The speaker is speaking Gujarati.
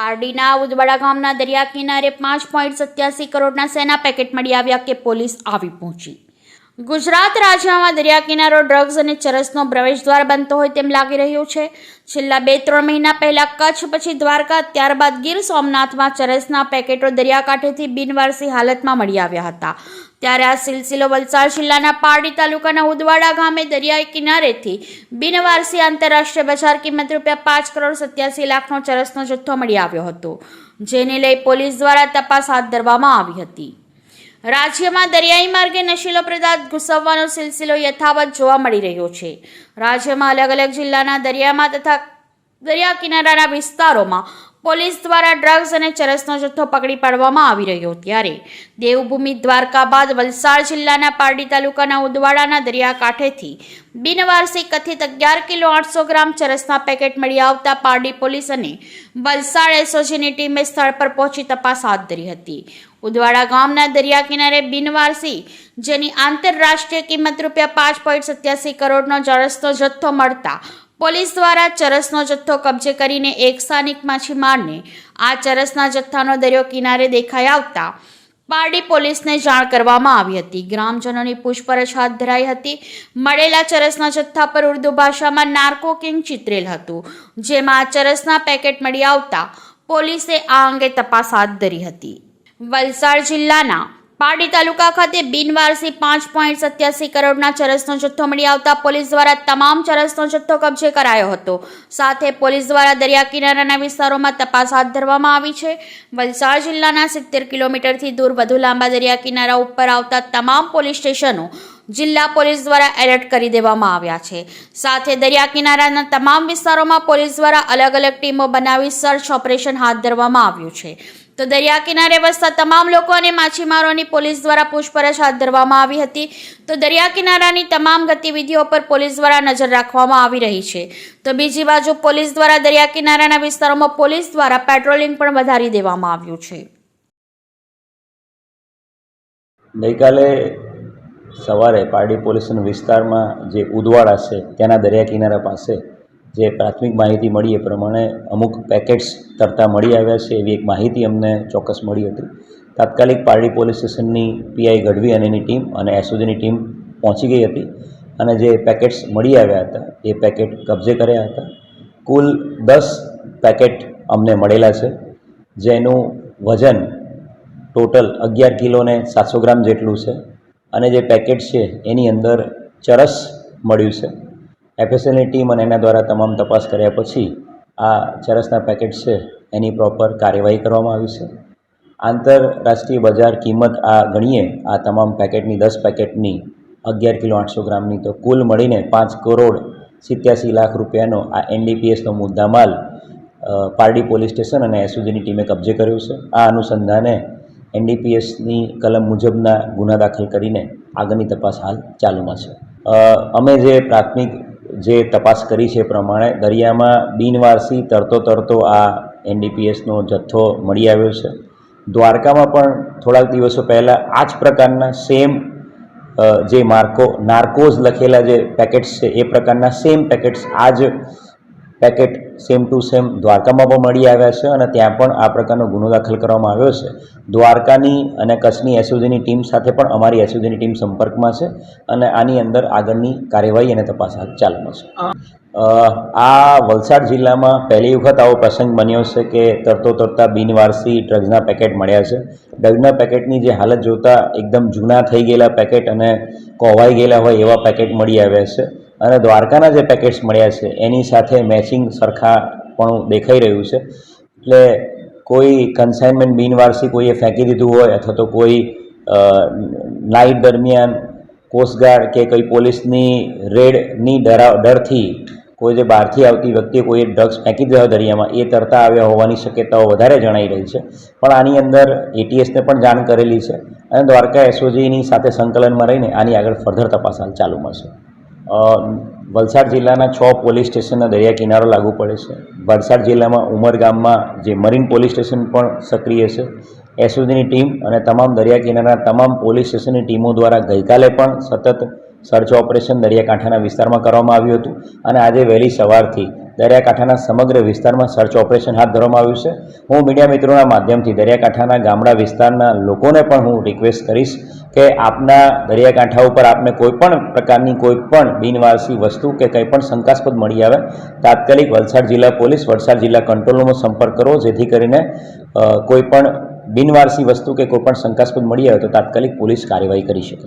પારડીના ઉદવાડા ગામના દરિયા કિનારે પાંચ પોઈન્ટ સત્યાસી કરોડના સેના પેકેટ મળી આવ્યા કે પોલીસ આવી પહોંચી. ગુજરાત રાજ્યમાં દરિયા કિનારો ડ્રગ્સ અને ચરસનો પ્રવેશદ્વાર બનતો હોય તેમ લાગી રહ્યું છે. છેલ્લા બે ત્રણ મહિના પહેલા કચ્છ પછી દ્વારકા, ત્યારબાદ ગીર સોમનાથમાં ચરસના પેકેટો દરિયાકાંઠેથી બિનવારસી હાલતમાં મળી આવ્યા હતા. ત્યારે આ સિલસિલો વલસાડ જિલ્લાના પારડી તાલુકાના ઉદવાડા ગામે દરિયાઈ કિનારેથી બિનવારસી આંતરરાષ્ટ્રીય બજાર કિંમત રૂપિયા પાંચ કરોડ સત્યાસી લાખનો ચરસનો જથ્થો મળી આવ્યો હતો. જેને લઈ પોલીસ દ્વારા તપાસ હાથ ધરવામાં આવી હતી. રાજ્યમાં દરિયાઈ માર્ગે નશીલો પદાર્થ ઘૂસવવાનો સિલસિલો યથાવત જોવા મળી રહ્યો છે. રાજ્યમાં અલગ અલગ જિલ્લાના દરિયામાં તથા દરિયા કિનારાના વિસ્તારોમાં પોલીસ દ્વારા ડ્રગ્સ અને ચરસનો જથ્થો પકડી પાડવામાં આવી રહ્યો ત્યારે દેવભૂમિ દ્વારકા બાદ વલસાડ જિલ્લાના પારડી તાલુકાના ઉદવાડાના દરિયાકાંઠેથી બિનવારસી કથિત અગિયાર કિલો આઠસો ગ્રામ ચરસના પેકેટ મળી આવતા પારડી પોલીસ અને વલસાડ એસઓજીની ટીમે સ્થળ પર પહોંચી તપાસ હાથ ધરી હતી. ઉદવાડા ગામના દરિયા કિનારે બિનવારસી, જેની આંતરરાષ્ટ્રીય કિંમત રૂપિયા પાંચ પોઈન્ટ સત્યાસી કરોડનો ચરસનો જથ્થો મળતા પોલીસ દ્વારા ચરસનો જથ્થો કબજે કરીને એક સ્થાનિક માછીમારને આ ચરસના જથ્થાનો દરિયો કિનારે દેખાઈ આવતા પારડી પોલીસને જાણ કરવામાં આવી હતી. ગ્રામજનોની પૂછપરછ હાથ ધરાઈ હતી. મળેલા ચરસના જથ્થા પર ઉર્દુ ભાષામાં નાર્કો કિંગ ચિત્રેલ હતું, જેમાં ચરસના પેકેટ મળી આવતા પોલીસે આ અંગે તપાસ હાથ ધરી હતી. વલસાડ જિલ્લાના પારડી તાલુકા ખાતે બિનવારસી પાંચ પોઈન્ટ સત્યાસી કરોડના ચરસનો જથ્થો મળી આવતા પોલીસ દ્વારા તમામ ચરસનો જથ્થો કબજે કરાયો હતો. સાથે પોલીસ દ્વારા દરિયા કિનારાના વિસ્તારોમાં તપાસ હાથ ધરવામાં આવી છે. વલસાડ જિલ્લાના સિત્તેર કિલોમીટરથી દૂર વધુ લાંબા દરિયા કિનારા ઉપર આવતા તમામ પોલીસ સ્ટેશનો જિલ્લા પોલીસ દ્વારા એલર્ટ કરી દેવામાં આવ્યા છે. સાથે દરિયા કિનારાના તમામ વિસ્તારોમાં પોલીસ દ્વારા અલગ અલગ ટીમો બનાવી સર્ચ ઓપરેશન હાથ ધરવામાં આવ્યું છે. તો દરિયા કિનારે વસતા તમામ લોકો અને માછીમારોની પોલીસ દ્વારા પૂછપરછ હાથ ધરવામાં આવી હતી. તો દરિયા કિનારાની તમામ ગતિવિધિઓ પર પોલીસ દ્વારા નજર રાખવામાં આવી રહી છે. તો બીજી બાજુ પોલીસ દ્વારા દરિયા કિનારાના વિસ્તારોમાં પોલીસ દ્વારા પેટ્રોલિંગ પણ વધારી દેવામાં આવ્યું છે. ગઈકાલે સવારે પારડી પોલીસના વિસ્તારમાં જે ઉદવાડા છે, ત્યાંના દરિયા કિનારા પાસે જે પ્રાથમિક માહિતી મળી એ પ્રમાણે અમુક પેકેટ્સ તરતા મળી આવ્યા છે એવી એક માહિતી અમને ચોક્કસ મળી હતી. તાત્કાલિક પારડી પોલીસ સ્ટેશનની પીઆઈ ગઢવી અને એની ટીમ અને એસઓજીની ટીમ પહોંચી ગઈ હતી અને જે પેકેટ્સ મળી આવ્યા હતા એ પેકેટ કબજે કર્યા હતા. કુલ દસ પેકેટ અમને મળેલા છે, જેનું વજન ટોટલ અગિયાર કિલો ને સાતસો ગ્રામ જેટલું છે અને જે પેકેટ છે એની અંદર ચરસ મળ્યું છે. એફએસએલની ટીમ અને એના દ્વારા તમામ તપાસ કર્યા પછી આ ચરસના પેકેટ છે, એની પ્રોપર કાર્યવાહી કરવામાં આવી છે. આંતરરાષ્ટ્રીય બજાર કિંમત આ ગણીએ, આ તમામ પેકેટની દસ પેકેટની અગિયાર કિલો આઠસો ગ્રામની તો કુલ મળીને પાંચ કરોડ સિત્યાસી લાખ રૂપિયાનો આ એનડીપીએસનો મુદ્દામાલ પારડી પોલીસ સ્ટેશન અને એસઓજીની ટીમે કબજે કર્યો છે. આ અનુસંધાને એનડીપીએસની કલમ મુજબના ગુના દાખલ કરીને આગળની તપાસ હાલ ચાલુમાં છે. અમે જે પ્રાથમિક જે તપાસ કરી છે પ્રમાણે દરિયામાં બિનવારસી તરતો તરતો આ એનડીપીએસનો જથ્થો મળી આવ્યો છે. દ્વારકામાં પણ થોડાક દિવસો પહેલાં આ જ પ્રકારના સેમ જે માર્કો, નાર્કોઝ લખેલા જે પેકેટ્સ છે એ પ્રકારના સેમ પેકેટ્સ આ જ પેકેટ સેમ ટુ સેમ દ્વારકામાં પણ મળી આવ્યા છે અને ત્યાં પણ આ પ્રકારનો ગુનો દાખલ કરવામાં આવ્યો છે. દ્વારકાની અને કચ્છની એસઓજીની ટીમ સાથે પણ અમારી એસઓજીની ટીમ સંપર્કમાં છે અને આની અંદર આગળની કાર્યવાહી અને તપાસ હાથ ચાલુમાં છે. આ વલસાડ જિલ્લામાં પહેલી વખત આવો પ્રસંગ બન્યો છે કે તરતો તરતા બિનવારસી ડ્રગ્સના પેકેટ મળ્યા છે. ડ્રગ્સના પેકેટની જે હાલત જોતાં એકદમ જૂના થઈ ગયેલા પેકેટ અને કોવાઈ ગયેલા હોય એવા પેકેટ મળી આવ્યા છે. અને દ્વારકાના જે પેકેટ્સ મળ્યા છે, એની સાથે મેચિંગ સરખા પણ દેખાઈ રહ્યું છે. એટલે કોઈ કન્સાઇનમેન્ટ બિનવારસી કોઈએ ફેંકી દીધું હોય અથવા તો કોઈ નાઇટ દરમિયાન કોસ્ટગાર્ડ કે કોઈ પોલીસની રેડની ડરા, ડરથી કોઈ જે બહારથી આવતી વ્યક્તિએ કોઈ ડ્રગ્સ ફેંકી દીધા દરિયામાં, એ તરતા આવ્યા હોવાની શક્યતાઓ વધારે જણાઈ રહી છે. પણ આની અંદર એટીએસને પણ જાણ કરેલી છે અને દ્વારકા એસઓજીની સાથે સંકલનમાં રહીને આની આગળ ફર્ધર તપાસ હાલ ચાલુમાં છે વલસાડ જિલ્લાના છ પોલીસ સ્ટેશનના દરિયા કિનારો લાગુ પડે છે. વલસાડ જિલ્લામાં ઉમરગામમાં જે મરીન પોલીસ સ્ટેશન પણ સક્રિય છે. એસઓજીની ટીમ અને તમામ દરિયા કિનારાના તમામ પોલીસ સ્ટેશનની ટીમો દ્વારા ગઈકાલે પણ સતત સર્ચ ઓપરેશન દરિયાકાંઠાના વિસ્તારમાં કરવામાં આવ્યું હતું અને આજે વહેલી સવારથી દરિયાકાંઠાના સમગ્ર વિસ્તારમાં સર્ચ ઓપરેશન હાથ ધરવામાં આવ્યું છે. હું મીડિયા મિત્રોના માધ્યમથી દરિયાકાંઠાના ગામડા વિસ્તારના લોકોને પણ હું રિક્વેસ્ટ કરીશ કે આપના દરિયાકાંઠા ઉપર આપને કોઈપણ પ્રકારની કોઈ પણ બિનવારસી વસ્તુ કે કંઈ પણ શંકાસ્પદ મળી આવે, તાત્કાલિક વલસાડ જિલ્લા પોલીસ, વલસાડ જિલ્લા કંટ્રોલ રૂમનો સંપર્ક કરો, જેથી કરીને કોઈપણ બિનવારસી વસ્તુ કે કોઈપણ શંકાસ્પદ મળી આવે તો તાત્કાલિક પોલીસ કાર્યવાહી કરી શકે.